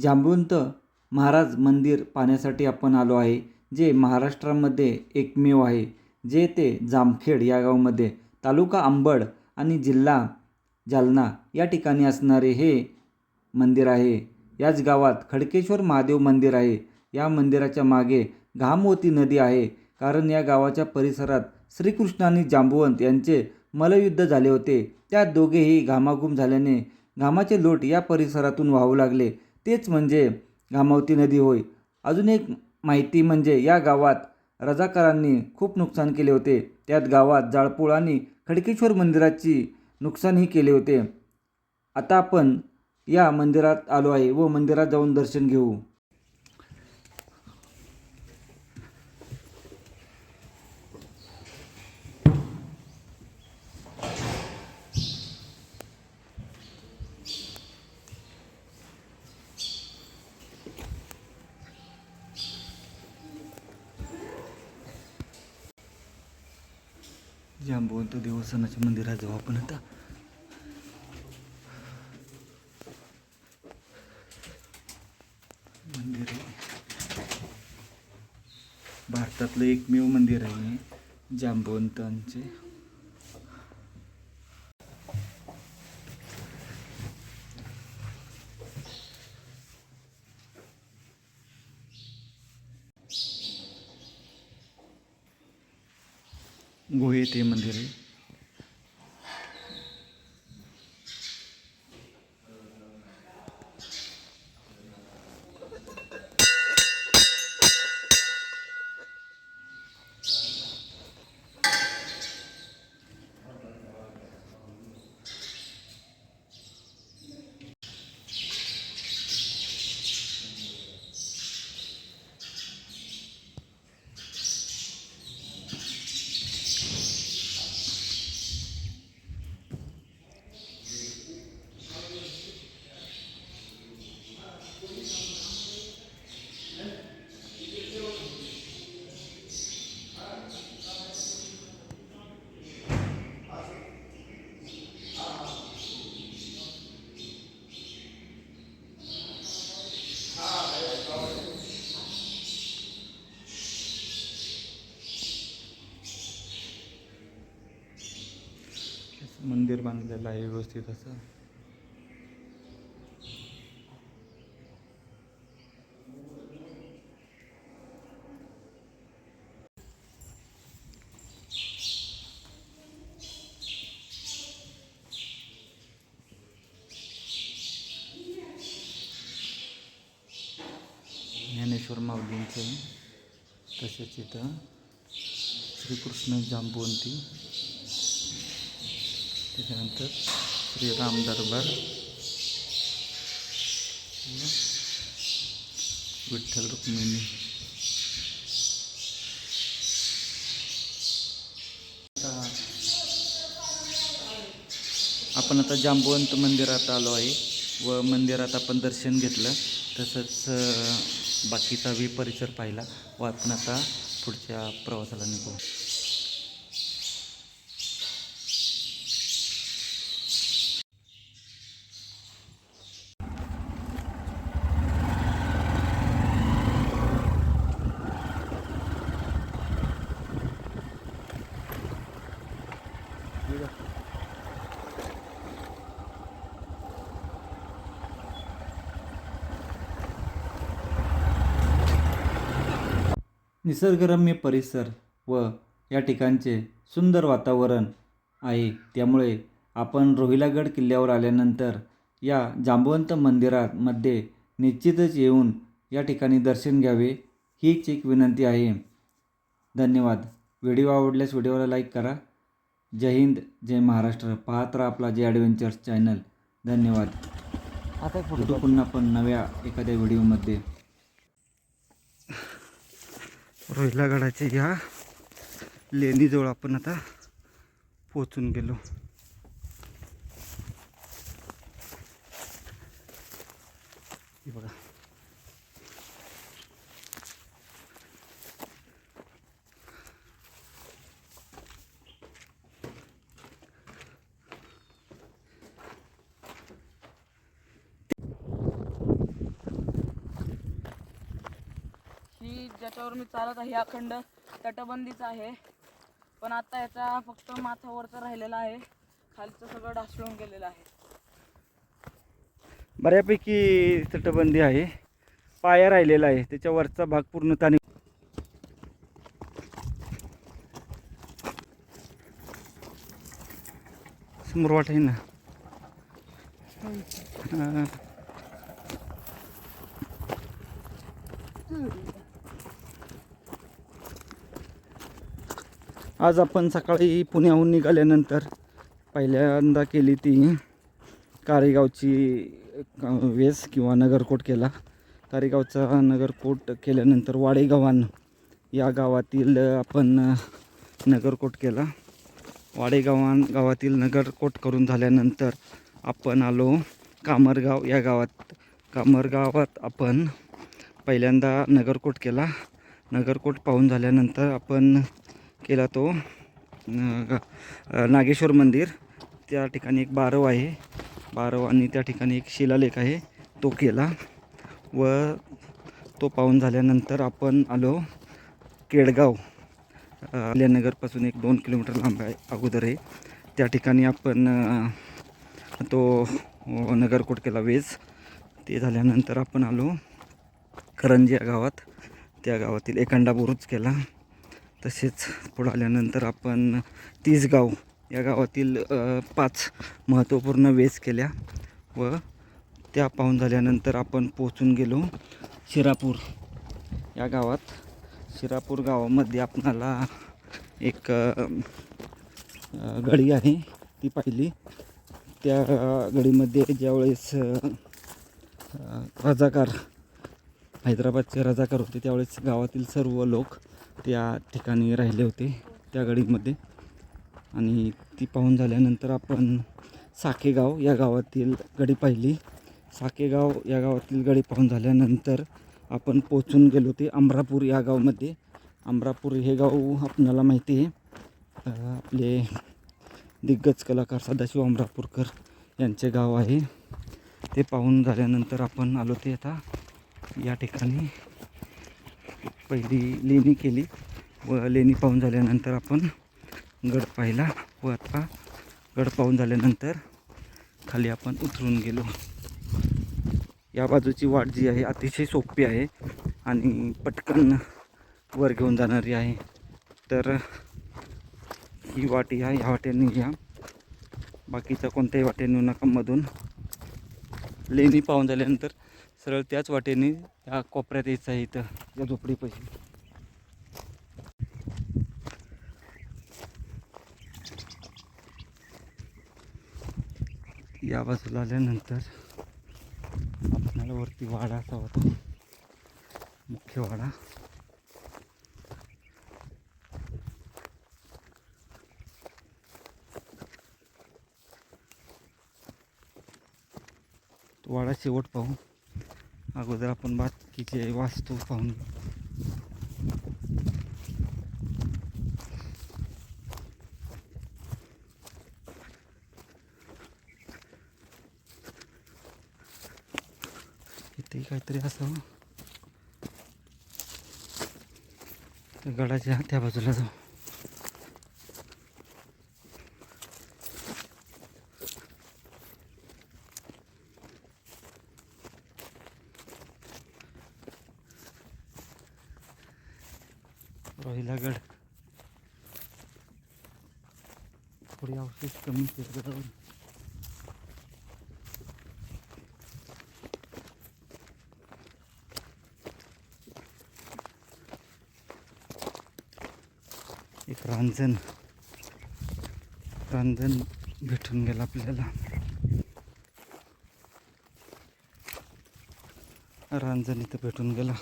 जांबुवंत महाराज मंदिर पाहण्यासाठी आपण आलो आहे जे महाराष्ट्रामध्ये एकमेव आहे जे ते जामखेड या गावामध्ये तालुका अंबड आणि जिल्हा जालना या ठिकाणी असणारे हे मंदिर आहे. याच गावात खडकेश्वर महादेव मंदिर आहे. या मंदिराच्या मागे घामवती नदी आहे. कारण या गावाच्या परिसरात श्रीकृष्ण आणि जांबुवंत यांचे मलयुद्ध झाले होते. त्या दोघेही घामाघूम झाल्याने घामाचे लोट या परिसरातून वाहू लागले. तेच म्हणजे घामावती नदी होय. अजून एक माहिती म्हणजे या गावात रजाकारांनी खूप नुकसान केले होते. त्यात गावात जाळपोळ आणि खडकेश्वर मंदिराची नुकसानही केले होते. आता आपण या मंदिरात आलो आहे व मंदिरात जाऊन दर्शन घेऊ. जांबवंत देवस्थानाच्या मंदिरात जाऊ आपण आता. मंदिर आहे. भारतातलं एकमेव मंदिर आहे जांबवंतांचे. गुहेत हे मंदिर आहे असं मंदिर बांधलेलं आहे व्यवस्थित असं. ज्ञानेश्वर माऊलींचं तसेच इथं श्रीकृष्ण जांबुवंती. त्याच्यानंतर श्रीराम दरबार. विठ्ठल रुक्मिणी. आपण आता जांबुवंत मंदिरात आलो आहे व मंदिरात आपण दर्शन घेतलं. तसंच बाकीचा बी परिसर पाहिला व आपण आता पुढच्या प्रवासाला निघू. निसर्गरम्य परिसर व या ठिकाणचे सुंदर वातावरण आहे. त्यामुळे आपण रोहिलागड किल्ल्यावर आल्यानंतर या जांबवंत मंदिरामध्ये निश्चितच येऊन या ठिकाणी दर्शन घ्यावे हीच एक विनंती आहे. धन्यवाद. व्हिडिओ आवडल्यास व्हिडिओला लाईक करा. जय हिंद जय महाराष्ट्र. पाहत राहा आपला जे ॲडव्हेंचर्स चॅनल. धन्यवाद. आता भेटू पुन्हा पण नव्या एखाद्या व्हिडिओमध्ये. रोहिला रोहिलागडाच्या या लेणीजवळ आपण आता पोचून गेलो. बघा. ज्याच्यावर मी चालत आहे. हा खंड तटबंदीचा आहे. पण आता याचा फक्त माथा वरचा राहिलेला आहे. खालचं सगळं ढासळून गेलेलं आहे. बऱ्यापैकी तटबंदी आहे. पाया राहिलेला आहे. त्याच्या वरचा भाग पूर्णताने समोर वाट आहे ना? आज आपण सकाळी पुण्याहून निघाल्यानंतर पहिल्यांदा केली ती कारेगावची वेस किंवा नगरकोट केला. कारेगावचा नगरकोट केल्यानंतर वाडेगावान या गावातील आपण नगरकोट केला. वाडेगावान गावातील नगरकोट करून झाल्यानंतर आपण आलो कामरगाव. या गावात कामरगावात आपण पहिल्यांदा नगरकोट केला. नगरकोट पाहून झाल्यानंतर आपण केला तो ग- नागेश्वर मंदिर. त्या ठिकाणी एक बारव आहे. बारव आणि त्या ठिकाणी एक शिलालेख आहे. तो केला व तो पाहून झाल्यानंतर आपण आलो केडगाव. आल्यानगरपासून एक दोन किलोमीटर लांब आहे अगोदर आहे. त्या ठिकाणी आपण तो नगरकोट केला वेज. ते झाल्यानंतर आपण आलो करंजी या गावात. त्या गावातील एकांडा बुरुज केला. तसेच पुढं आल्यानंतर आपण तिसगाव या गावातील पाच महत्त्वपूर्ण वेस केल्या व त्या पाहून झाल्यानंतर आपण पोहोचून गेलो शिरापूर. या गावात शिरापूर गावामध्ये आपणाला एक गडी आहे. ती पाहिली. त्या गडीमध्ये ज्यावेळेस रजाकार हैदराबादचे रजाकार होते त्यावेळेस गावातील सर्व लोक त्या ठिकाणी राहिले होते त्या गडीमध्ये. आणि ती पाहून झाल्यानंतर आपण साकेगाव या गावातील गडी पाहिली. साकेगाव या गावातील गडी पाहून झाल्यानंतर आपण पोचून गेलो ते अमरापूर या गावामध्ये. अमरापूर हे गाव आपल्याला माहिती आहे. आपले दिग्गज कलाकार सदाशिव अमरापूरकर यांचे गाव आहे. ते पाहून झाल्यानंतर आपण आलो ते आता या ठिकाणी. पहिली लेणी केली व लेणी पाहून झाल्यानंतर आपण गड पाहिला व आता गड पाहून झाल्यानंतर खाली आपण उतरून गेलो. या बाजूची वाट जी आहे अतिशय सोपी आहे आणि पटकन वर घेऊन जाणारी आहे. तर ही वाट या ह्या वाटेने घ्या. बाकीच्या कोणत्याही वाटेने येऊ नका मधून. लेणी पाहून झाल्यानंतर सरळ त्याच वाटेने त्या कोपऱ्यात यायचं आहे इथं. या झोपडीपाशी. या बाजूला आल्यानंतर आपल्याला वरती वाडा असा होता. मुख्य वाडा. तो वाडा शेवट पाहू. अगोदर आपण बाकीचे वास्तू पाहून घेऊ. इथे काहीतरी असावं गडाच्या त्या बाजूला जाऊ रोहिलागड थोडी अवशेष कमी गडावर एक रांजण. रांजण भेटून गेला आपल्याला. रांजण इथं भेटून गेला.